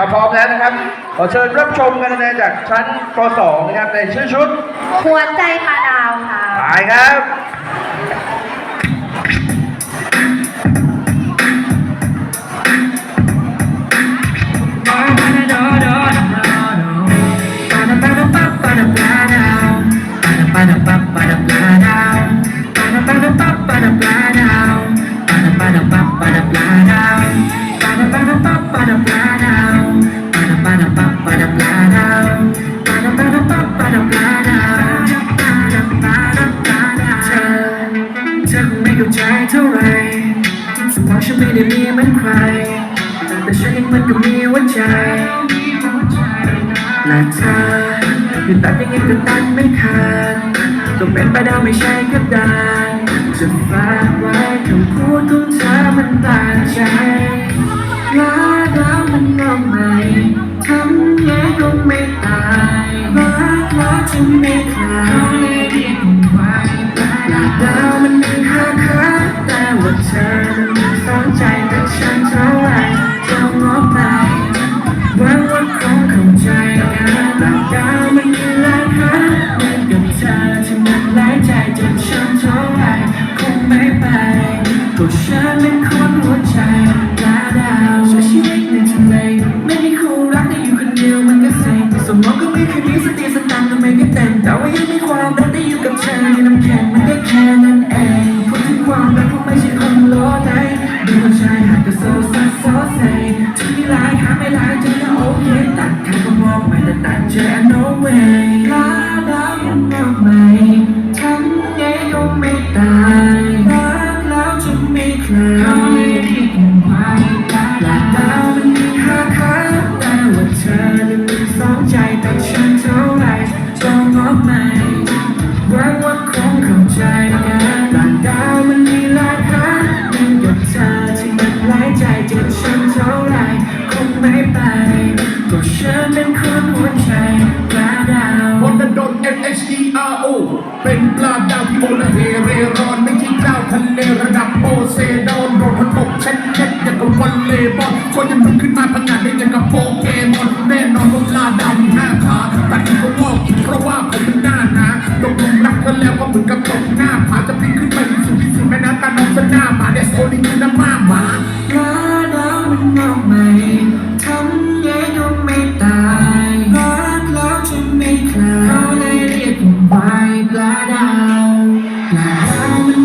ถ้าพร้อมแล้วนะครับ ขอเชิญรับชมกันเลยจากชั้นป .2 นะครับในชื่อชุดหัวใจมาดาวค่ะ หายครับ Bye. ได้มีเหมือนใคร แต่ฉันเองมันก็มีหัวใจและเธอคือตัดยังไงก็ตัดไม่ขาดต้องเป็นไปได้ไม่ใช่ก็ได้จะฝากไว้คำพูดของเธอมันบาดใจรักแล้วมันก็ไม่ ปากกามันมีลายหาเหมือนกับเธอที่มันไร้ใจจนฉันเท่าไรคงไม่ไปก็ฉันไม่คน จะน้องไม่กล้าดำน้ำไม่ทำงก็ไม่ตายรักแล้วจะไม่คลายหลับตามันมีค่ค่าแต่ว่าเธอนั้นสองใจแต่ฉันเท่าไรต้องงอไหม CRO เป็นปล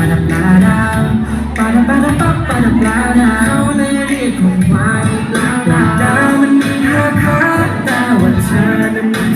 ปับปะ